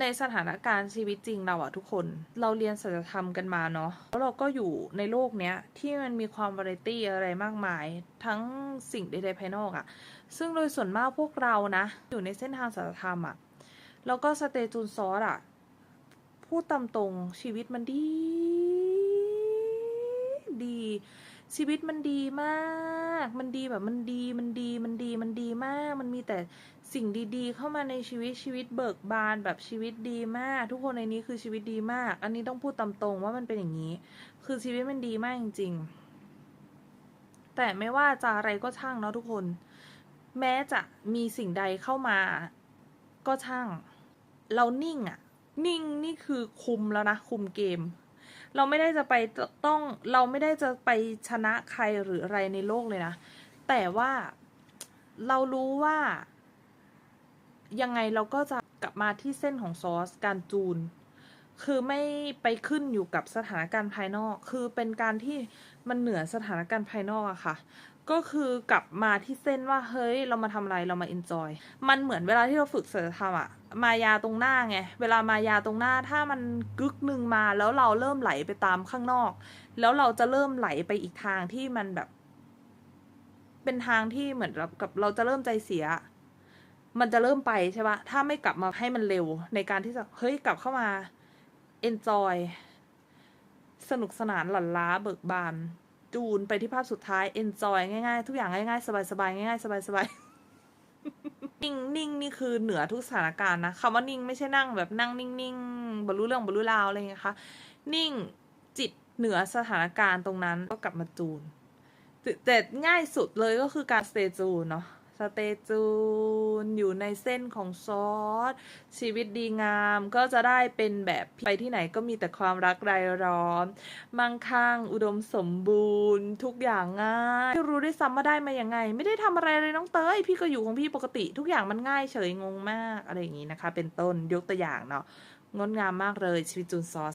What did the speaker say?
ในสถานการณ์ชีวิตจริงเราอะทุกคน เราเรียนศิลธรรมกันมาเนาะแล้วเราก็อยู่ในโลกเนี้ย ที่มันมีความวาไรตี้อะไรมากมาย ทั้งสิ่งใดๆภายนอกอะซึ่งโดยส่วนมากพวกเรานะ อยู่ในเส้นทางศิลธรรมอะแล้วก็สเตจูนซอสอะพูดตามตรงชีวิตมันดีดี ชีวิตมันดีมาก มันดีแบบมันดีมันดีมันดีมันดีมาก มันมีแต่สิ่งดีๆ เข้ามาในชีวิตชีวิตเบิกบานแบบชีวิตดีมาก ทุกคนในนี้คือชีวิตดีมาก อันนี้ต้องพูดตามตรงว่ามันเป็นอย่างนี้ คือชีวิตมันดีมากจริง ๆ แต่ไม่ว่าจะอะไรก็ช่างเนาะทุกคน แม้จะมีสิ่งใดเข้ามาก็ช่าง เรานิ่งอะนิ่งนี่คือคุมแล้วนะคุมเกม เราไม่ได้จะไปต้องเราไม่ได้จะไปชนะใครหรืออะไรในโลกเลยนะ แต่ว่าเรารู้ว่า ยังไงเราก็จะกลับมาที่เส้นของซอสการจูน คือไม่ไปขึ้นอยู่กับสถานการณ์ภายนอก คือเป็นการที่มันเหนือสถานการณ์ภายนอกอะค่ะ ก็คือกลับมาที่เส้นว่าเฮ้ย เรามาทำอะไรเรามาเอนจอยมันเหมือนเวลาที่เราฝึกศิลธรรมอะมายาตรงหน้าไงเวลามายาตรงหน้าถ้ามันกึกหนึ่งมาแล้วเราเริ่มไหลไปตามข้างนอก แล้วเราจะเริ่มไหลไปอีกทางที่มันแบบ เป็นทางที่เหมือนกับเราจะเริ่มใจเสีย มันจะเริ่มไปใช่ปะถ้าไม่กลับมาให้มันเร็ว ในการที่จะเฮ้ยกลับเข้ามา enjoy สนุกสนานหลั่นล้าเบิกบาน จูนไปที่ภาพสุดท้าย enjoy ง่ายๆ ทุกอย่างง่ายๆ สบายๆ ง่ายๆ สบายๆนิ่งนิ่งนี่คือเหนือทุกสถานการณ์นะคำว่านิ่งไม่ใช่นั่งแบบนั่งนิ่งๆบรรลุเรื่องบรรลุราวอะไรอย่างเงี้ยค่ะนิ่งจิตเหนือสถานการณ์ตรงนั้นก็กลับมาจูนแต่แต่ง่ายสุดเลยก็คือการสเตจูนเนาะสเตจูน อยู่ในเส้นของซอส ชีวิตดีงามก็จะได้เป็นแบบไปที่ไหนก็มีแต่ความรักรายล้อม มั่งคั่ง อุดมสมบูรณ์ ทุกอย่างง่ายไม่รู้ด้วยซ้ำว่าได้มายังไง ไม่ได้ทำอะไรเลยน้องเต้ย พี่ก็อยู่ของพี่ปกติ ทุกอย่างมันง่ายเฉยงงมากอะไรอย่างนี้นะคะ เป็นต้นยกตัวอย่างเนาะงดงามมากเลยชีวิตจูนซอส